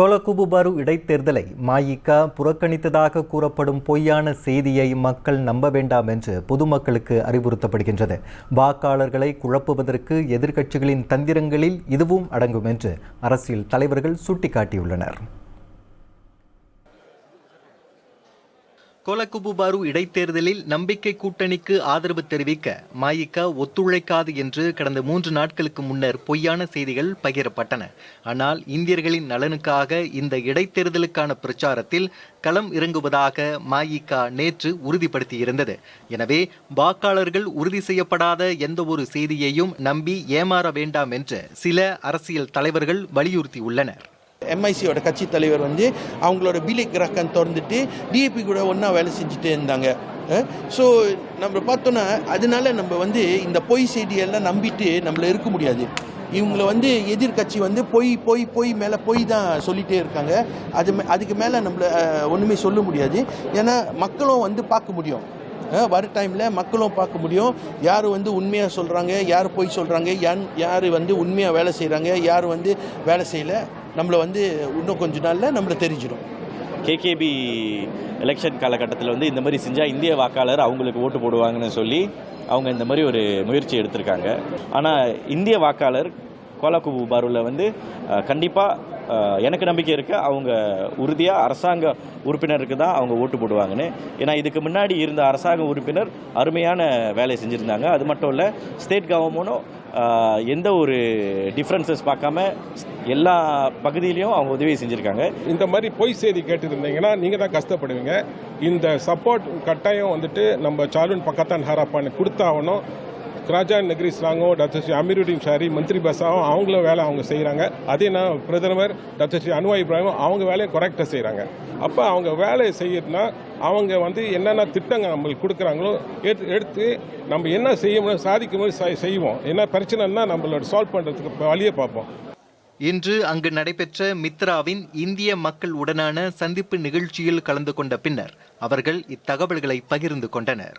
கொலகுபுபாரு இடைத்தேர்தலை மாயிகா புறக்கணித்ததாக கூறப்படும் பொய்யான செய்தியை மக்கள் நம்ப வேண்டாம் என்று பொதுமக்களுக்கு அறிவுறுத்தப்படுகின்றது. வாக்காளர்களை குழப்புவதற்கு எதிர்க்கட்சிகளின் தந்திரங்களில் இதுவும் அடங்கும் என்று அரசியல் தலைவர்கள் சுட்டிக்காட்டியுள்ளனர். கொலகுபுபாரு இடைத்தேர்தலில் நம்பிக்கை கூட்டணிக்கு ஆதரவு தெரிவிக்க மாயிக்கா ஒத்துழைக்காது என்று கடந்த மூன்று நாட்களுக்கு முன்னர் பொய்யான செய்திகள் பகிரப்பட்டன. ஆனால் இந்தியர்களின் நலனுக்காக இந்த இடைத்தேர்தலுக்கான பிரச்சாரத்தில் களம் இறங்குவதாக மாயிக்கா நேற்று உறுதிப்படுத்தியிருந்தது. எனவே வாக்காளர்கள் உறுதி செய்யப்படாத எந்த ஒரு செய்தியையும் நம்பி ஏமாற வேண்டாம் என்று சில அரசியல் தலைவர்கள் வலியுறுத்தியுள்ளனர். எம்ஐசியோட கட்சி தலைவர் வந்து அவங்களோட பிலி கிரக்கன் திறந்துட்டு டிஏபி கூட ஒன்றா வேலை செஞ்சுட்டே இருந்தாங்க. ஸோ நம்ம பார்த்தோன்னா அதனால நம்ம வந்து இந்த பொய் செய்தியெல்லாம் நம்பிட்டு நம்மள இருக்க முடியாது. இவங்கள வந்து எதிர்கட்சி வந்து பொய் பொய் பொய் மேலே பொய் தான் சொல்லிகிட்டே இருக்காங்க. அது மே- அதுக்கு மேலே நம்மள ஒன்றுமே சொல்ல முடியாது. ஏன்னா மக்களும் வந்து பார்க்க முடியும். வர டைமில் மக்களும் பார்க்க முடியும். யார் வந்து உண்மையாக சொல்கிறாங்க யார் பொய் சொல்கிறாங்க யார் யார் வந்து உண்மையாக வேலை செய்கிறாங்க யார் வந்து வேலை செய்யலை. நம்மளை வந்து இன்னும் கொஞ்ச நாளில் நம்மளை தெரிஞ்சிடும். கேகேபி எலெக்ஷன் காலகட்டத்தில் வந்து இந்த மாதிரி செஞ்சால் இந்திய வாக்காளர் அவங்களுக்கு ஓட்டு போடுவாங்கன்னு சொல்லி அவங்க இந்த மாதிரி ஒரு முயற்சி எடுத்திருக்காங்க. ஆனால் இந்திய வாக்காளர் கோலாக்குபு பாருவில் வந்து கண்டிப்பாக எனக்கு நம்பிக்கை இருக்குது அவங்க உறுதியாக அரசாங்க உறுப்பினருக்கு தான் அவங்க ஓட்டு போடுவாங்கன்னு. ஏன்னா இதுக்கு முன்னாடி இருந்த அரசாங்க உறுப்பினர் அருமையான வேலை செஞ்சுருந்தாங்க. அது மட்டும் இல்லை ஸ்டேட் கவர்மெண்ட்டும் எந்த ஒரு டிஃப்ரென்சஸ் பார்க்காம எல்லா பகுதியிலையும் அவங்க உதவி செஞ்சுருக்காங்க. இந்த மாதிரி பொய் செய்தி கேட்டுருந்தீங்கன்னா நீங்கள் தான் கஷ்டப்படுவீங்க. இந்த சப்போர்ட் கட்டாயம் வந்துட்டு நம்ம சாலுன் பக்கத்தான் ஹராப்பான்னு கொடுத்தாகணும். ராஜா Nagari Selangor doctor Sri Amirudin Shari மந்திரி பஸாவும் அவங்களும் வேலை அவங்க செய்கிறாங்க அதே நான் பிரதமர் டாக்டர் ஸ்ரீ அனுவா இப்ராஹிமும் அவங்க வேலையை கரெக்டாக செய்கிறாங்க அப்போ அவங்க வேலையை செய்யறதுனா அவங்க வந்து என்னென்ன திட்டங்கள் நம்மளுக்கு கொடுக்குறாங்களோ எடுத்து எடுத்து நம்ம என்ன செய்ய முடியும் சாதிக்க முடியும் செய்வோம். என்ன பிரச்சனைன்னா நம்மளோட சால்வ் பண்ணுறதுக்கு வழியை பார்ப்போம். இன்று அங்கு நடைபெற்ற மித்ராவின் இந்திய மக்கள் உடனான சந்திப்பு நிகழ்ச்சியில் கலந்து கொண்ட பின்னர் அவர்கள் இத்தகவல்களை பகிர்ந்து கொண்டனர்.